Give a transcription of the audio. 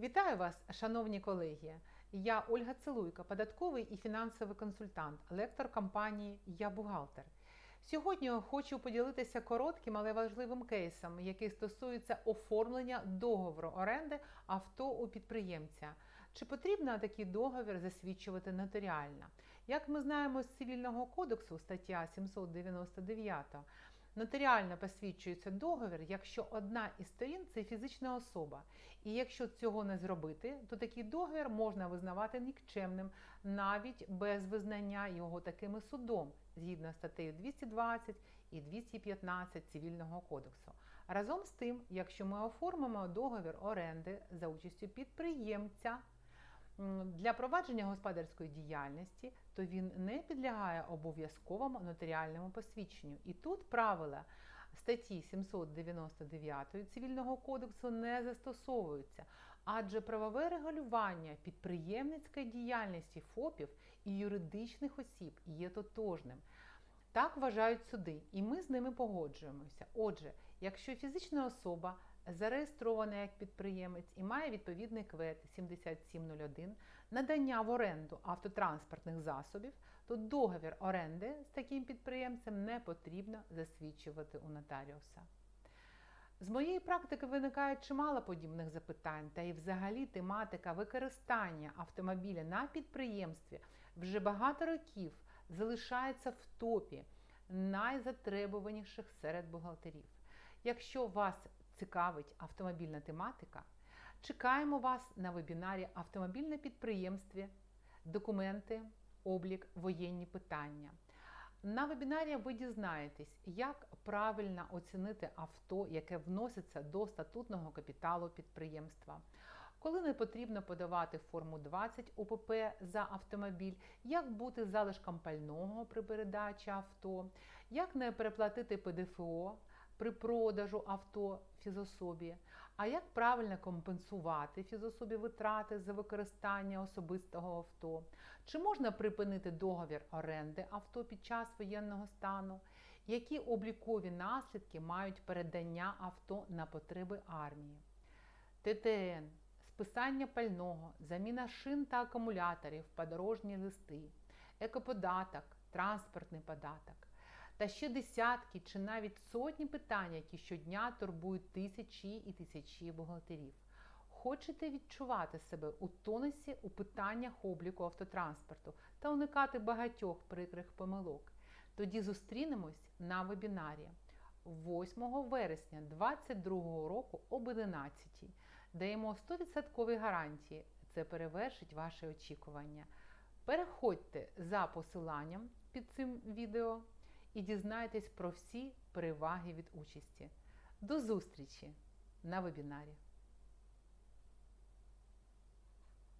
Вітаю вас, шановні колеги. Я Ольга Целуйка, податковий і фінансовий консультант, лектор компанії Я бухгалтер. Сьогодні хочу поділитися коротким, але важливим кейсом, який стосується оформлення договору оренди авто у підприємця. Чи потрібно такий договір засвідчувати нотаріально? Як ми знаємо з цивільного кодексу, стаття 799, Нотаріально посвідчується договір, якщо одна із сторін це фізична особа. І якщо цього не зробити, то такий договір можна визнавати нікчемним навіть без визнання його такими судом, згідно статтею 220 і 215 Цивільного кодексу. Разом з тим, якщо ми оформимо договір оренди за участю підприємця, для провадження господарської діяльності, то він не підлягає обов'язковому нотаріальному посвідченню. І тут правила статті 799 Цивільного кодексу не застосовуються, адже правове регулювання підприємницької діяльності ФОПів і юридичних осіб є тотожним. Так вважають суди, і ми з ними погоджуємося. Отже, якщо фізична особа зареєстрована як підприємець і має відповідний квет 7701 надання в оренду автотранспортних засобів, то договір оренди з таким підприємцем не потрібно засвідчувати у нотаріуса. З моєї практики виникає чимало подібних запитань, та і взагалі тематика використання автомобіля на підприємстві вже багато років залишається в топі найзатребуваніших серед бухгалтерів. Якщо вас цікавить автомобільна тематика, чекаємо вас на вебінарі Автомобільне підприємстві, документи, облік, воєнні питання. На вебінарі ви дізнаєтесь, як правильно оцінити авто, яке вноситься до статутного капіталу підприємства. Коли не потрібно подавати форму 20 УПП за автомобіль, як бути залишком пального при передачі авто, як не переплатити ПДФО при продажу авто фізособі, а як правильно компенсувати фізособі витрати за використання особистого авто, чи можна припинити договір оренди авто під час воєнного стану, які облікові наслідки мають передання авто на потреби армії, ТТН, списання пального, заміна шин та акумуляторів, подорожні листи, екоподаток, транспортний податок. Та ще десятки чи навіть сотні питань, які щодня турбують тисячі і тисячі бухгалтерів. Хочете відчувати себе у тонусі у питаннях обліку автотранспорту та уникати багатьох прикрих помилок? Тоді зустрінемось на вебінарі 8 вересня 2022 року об 11. Даємо 100% гарантії. Це перевершить ваші очікування. Переходьте за посиланням під цим відео і дізнайтесь про всі переваги від участі. До зустрічі на вебінарі!